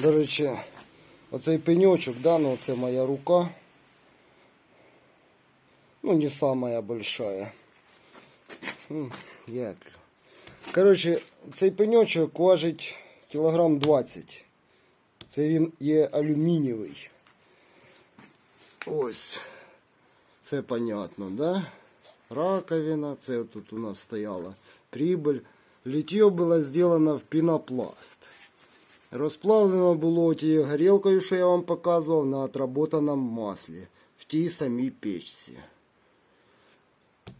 До речі, оцей пеньочок, да, ну це моя рука. Ну, не самая большая. М, Як? Коротше, цей пеньочок важить кілограм 20. Це він є алюмінієвий. Ось. Це понятно, да? Раковина, це тут у нас стояла прибыль. Літье було зроблено в пінопласт. Розплавлено було тією горілкою, що я вам показував, на отработаному маслі в тій самій печці.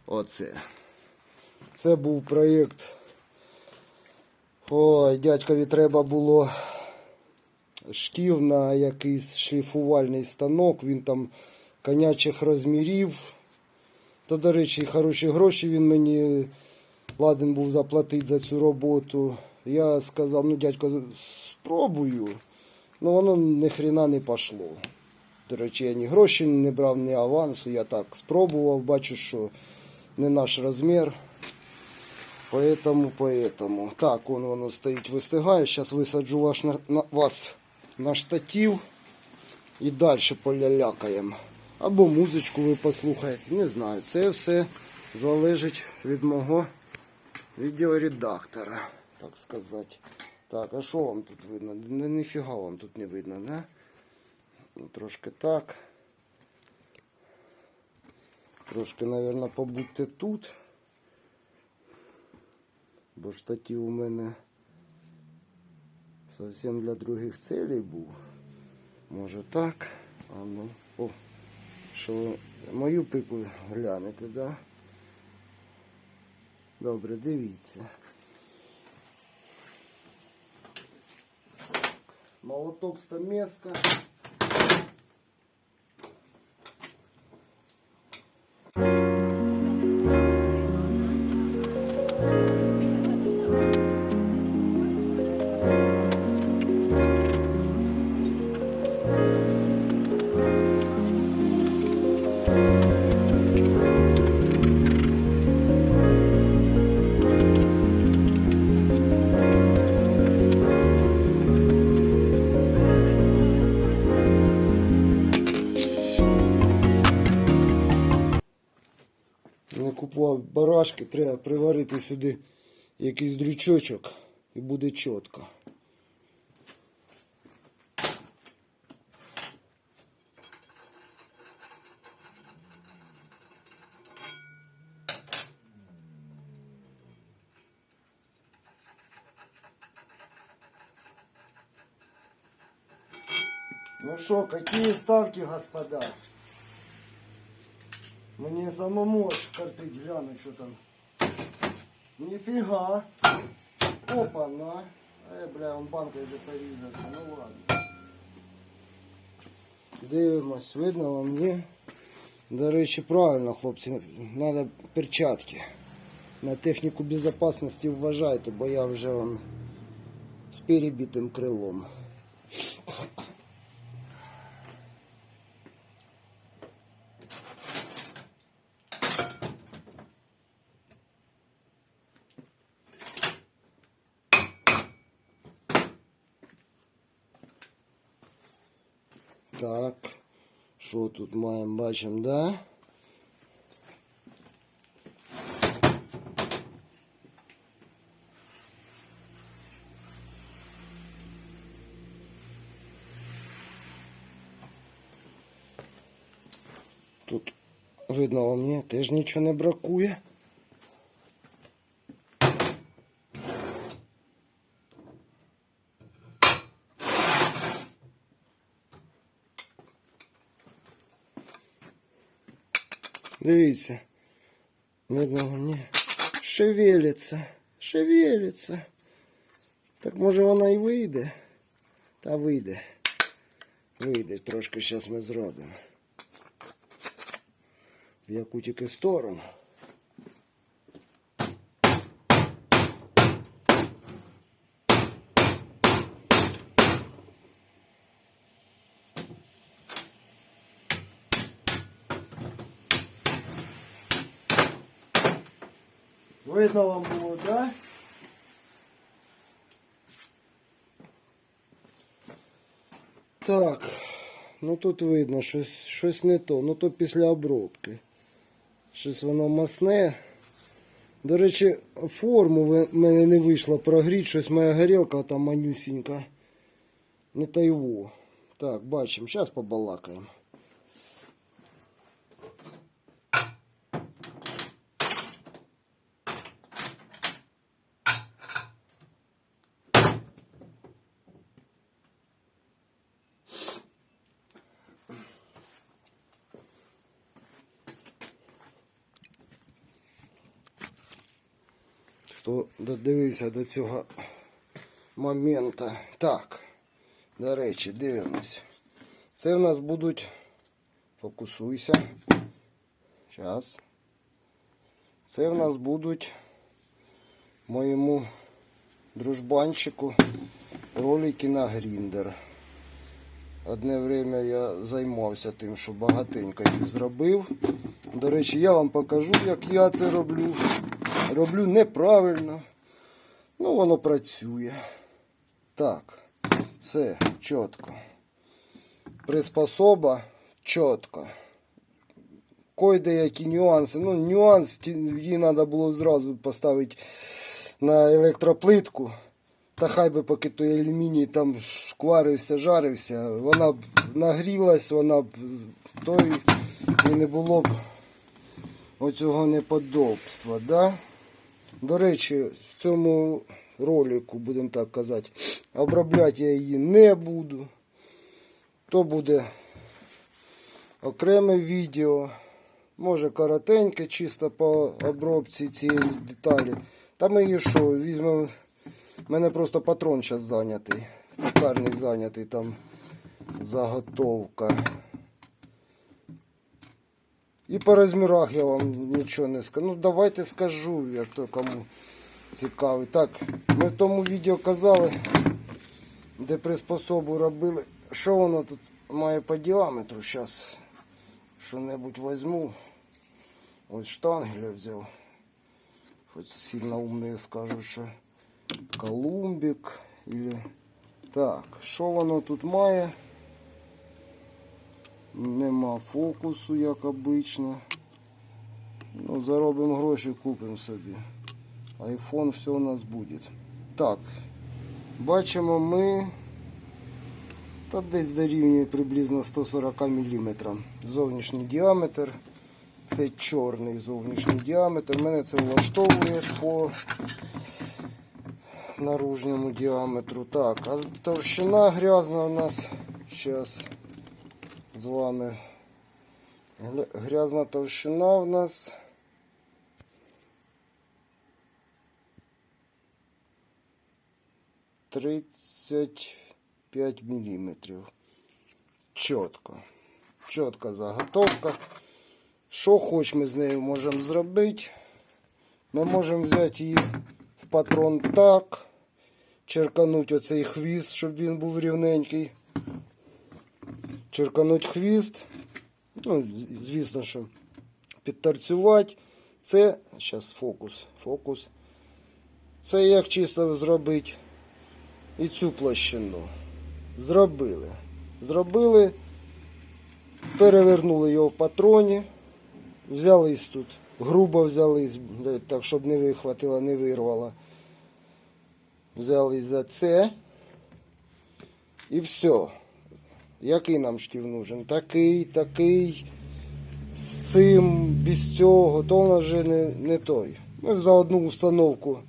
Оце. Це був проєкт. Ой, дядькові треба було шків на якийсь шліфувальний станок. Він там конячих розмірів. Та, до речі, хороші гроші він мені ладен був заплатити за цю роботу. Я сказав, ну дядько, спробую. Ну воно ні хрена не пішло. До речі, я ні гроші не брав, ні авансу. Я так спробував, бачу, що не наш розмір. Поэтому, поэтому. Так, он воно стоїть, вистигає. Зараз висаджу ваш на, на, вас на штатив і далі полялякаємо. Або музичку ви послухаєте. Не знаю. Це все залежить від мого відеоредактора, так сказати. Так, а що вам тут видно? Ніфіга вам тут не видно, да? Ну, Трошки так. Трошки, мабуть, побудьте тут. Бо штатив у мене зовсім для других целей був. Може так. А ну, о, що мою пику глянете, да? Добре, дивіться. Молоток стамеска. Купував треба приварити сюди якийсь дрючочок і буде чітко. Ну что, какие ставки, господа? Мне самому аж картить гляну, что там. Нифига. Опа, на. Е, бля, он банкой вже порізався. Ну ладно. Дивимось, видно вам, ні? До речі, правильно, хлопці, треба перчатки. На техніку безпечності вважайте, бо я вже вам з перебитим крилом. Так, що тут маємо, бачимо, да? Тут видно вам ні, теж нічого не бракує. Дивіться. Видно ні. Шевелиться. Шевелиться. Так може вона і вийде. Та вийде. Вийде, трошки зараз ми зробимо. В яку тільки сторону. Видно вам було, да? Так, ну тут видно, щось, щось не то. Ну то після обробки. Щось воно масне. До речі, форму в мене не вийшло прогріти, щось моя горілка там манюсінька. Не та. Так, бачимо, зараз побалакаємо. Хто додивився до цього моменту. Так, до речі, дивимось. Це в нас будуть. Фокусуйся. Зараз. Це в нас будуть моєму дружбанчику ролики на гріндер. Одне время я займався тим, що багатенько їх зробив. До речі, я вам покажу, як я це роблю. Роблю неправильно. Ну, воно працює. Так, все чітко. Приспособа чітко. Кой деякі нюанси. Ну, нюанс її треба було зразу поставити на електроплитку. Та хай би поки той алюміній там шкварився, жарився, вона б нагрілась, вона б той і не було б оцього неподобства. Да? До речі, в цьому ролику, будемо так казати, обробляти я її не буду. То буде окреме відео. Може коротеньке, чисто по обробці цієї деталі. Та ми її що, візьмемо. У мене просто патрон зараз зайнятий. Токарний зайнятий там заготовка. І по розмірах я вам нічого не скажу. Ну давайте скажу, як то кому цікавий. Так, ми в тому відео казали, де приспособу робили. Що воно тут має по діаметру? Зараз що-небудь візьму. Ось штангеля взяв. Хоч сильно умні скажуть, що Колумбік. Или... Так, що воно тут має? Нема фокусу, як обично. Ну, заробимо гроші, купимо собі. Айфон все у нас буде. Так, бачимо ми. Та десь дорівнює приблизно 140 мм. Зовнішній діаметр. Це чорний зовнішній діаметр. Мене це влаштовує по наружному діаметру. Так, а товщина грязна у нас зараз з вами. Грязна товщина у нас. Тридцять п'ять міліметрів. Чітко. Чітка заготовка. Що хоч ми з нею можемо зробити? Ми можемо взяти її в патрон так, черкануть оцей хвіст, щоб він був рівненький. Черкануть хвіст. Ну, звісно, що підтарцювати. Це, зараз фокус, фокус. Це як чисто зробити і цю площину. Зробили. Зробили, перевернули його в патроні. Взялись тут, грубо взялись, так, щоб не вихватило, не вирвало. Взялись за це. І все. Який нам шків нужен? Такий, такий, з цим, без цього, то в нас вже не, не той. Ми за одну установку,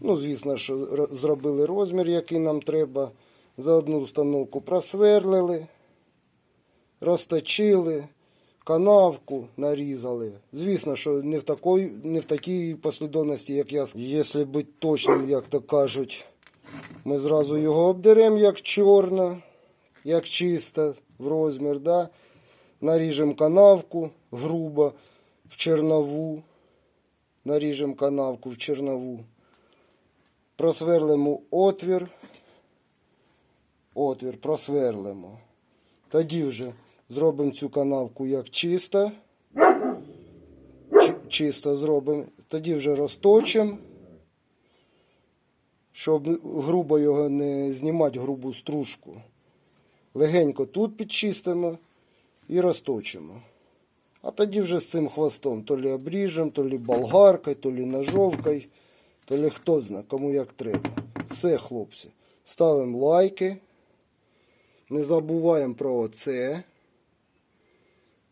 ну, звісно, що зробили розмір, який нам треба. За одну установку просверлили, розточили, канавку нарізали. Звісно, що не в такій, не в такій послідовності, як я. Якщо бути точним, як то кажуть, ми зразу його обдеремо як чорно, як чисто в розмір. Да? Наріжемо канавку грубо в чернову. Наріжемо канавку в чернову. Просверлимо отвір. Отвір просверлимо. Тоді вже зробимо цю канавку як чисто. Чи- Чисто зробимо. Тоді вже розточимо. Щоб грубо його не знімати грубу стружку. Легенько тут підчистимо і розточимо. А тоді вже з цим хвостом то лі обріжем, то лі болгаркою, то лі ножовкою, то лі хто зна, кому як треба. Все, хлопці. Ставимо лайки. Не забуваємо про оце.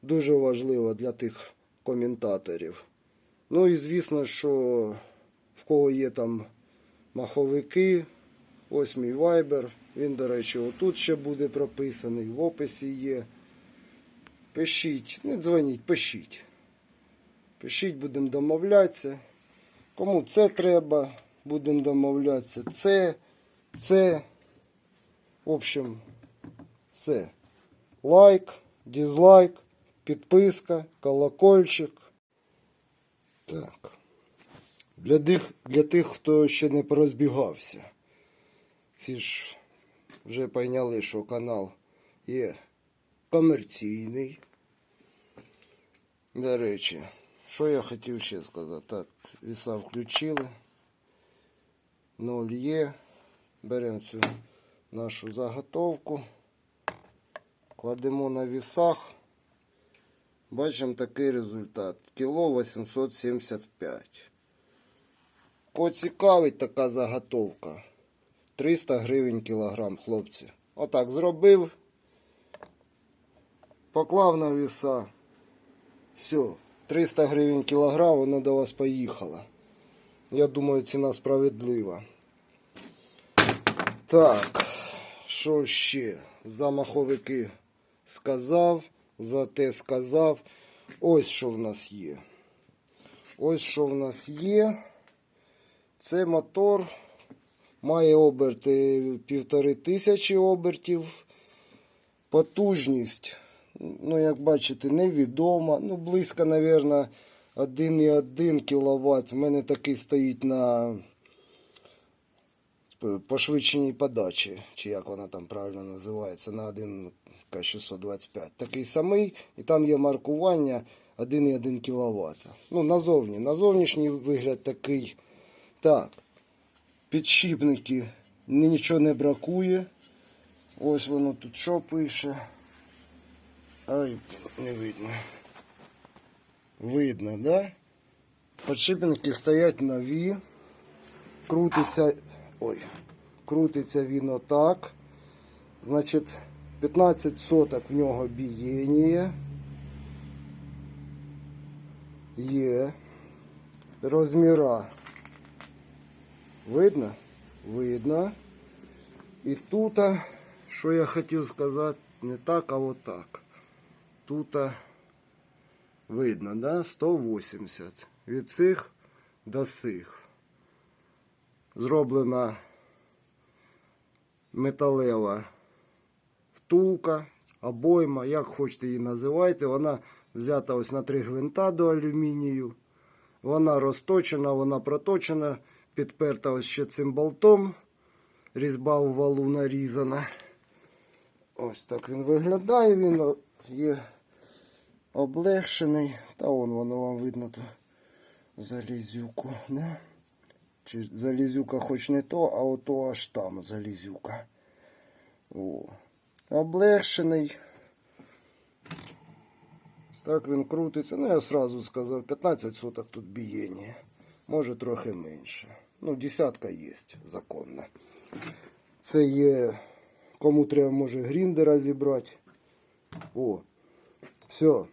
Дуже важливо для тих коментаторів. Ну і звісно, що в кого є там маховики, ось мій вайбер. Він, до речі, отут ще буде прописаний, в описі є. Пишіть, не дзвоніть, пишіть. Пишіть, будемо домовлятися. Кому це треба, будемо домовлятися. Це, це. В общем, все. Лайк, дизлайк, підписка, колокольчик. Так. Для тих, для тих, хто ще не порозбігався. Всі ж вже пойняли, що канал є комерційний. До речі, що я хотів ще сказати? Так, віса включили. Ноль є. Беремо цю нашу заготовку. Кладемо на вісах. Бачимо такий результат. Кіло 875. Кого цікавить така заготовка. 300 гривень кілограм, хлопці. Отак зробив. Поклав на віса. Все. 300 гривень кілограм, воно до вас поїхало. Я думаю, ціна справедлива. Так, що ще? За маховики сказав, за те сказав. Ось що в нас є. Ось що в нас є. Це мотор має оберти півтори тисячі обертів. Потужність, ну, як бачите, невідома. Ну, близько, мабуть, 1,1 кВт. В мене такий стоїть на пошвидшеній подачі, чи як вона там правильно називається, на 1 К625. Такий самий, і там є маркування 1,1 кВт. Ну, назовні. На зовнішній вигляд такий. Так, підшипники нічого не бракує. Ось воно тут що пише. Ай, не видно. Видно, да? Підшипники стоять нові. Крутиться. Ой, крутиться він отак. Значить, 15 соток в нього бієння. Є. Розміра. Видно? Видно. І тут, що я хотів сказати, не так, а отак. Тут видно, да? 180. Від цих до цих. Зроблена металева втулка, обойма, як хочете її називайте. Вона взята ось на три гвинта до алюмінію. Вона розточена, вона проточена, підперта ось ще цим болтом. Різьба у валу нарізана. Ось так він виглядає, він є облегшений. Та вон воно вам видно ту залізюку. Не? Чи залізюка хоч не то, а ото аж там залізюка. О. Облегшений. Так він крутиться. Ну, я сразу сказав, 15 соток тут бієння. Може трохи менше. Ну, десятка є законна. Це є, кому треба, може гріндера зібрати. О, все.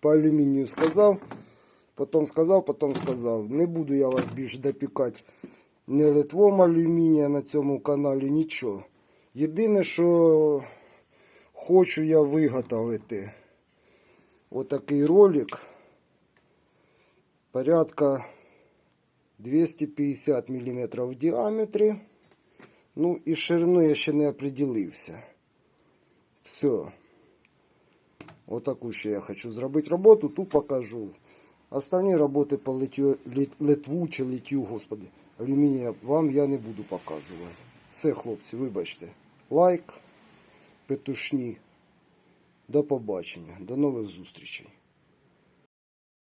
По алюмінію сказав. Потім сказав, потім сказав. Не буду я вас більше допікати не литвом алюмінія на цьому каналі, нічого. Єдине, що хочу я виготовити отакий ролик. Порядка 250 мм в діаметрі. Ну і ширину я ще не определився. Все. Отаку ще я хочу зробити роботу, ту покажу. Остальні роботи по литю, лит- литву чи литю, господи, алюмінія вам я не буду показувати. Все, хлопці, вибачте. Лайк, петушні. До побачення, до нових зустрічей.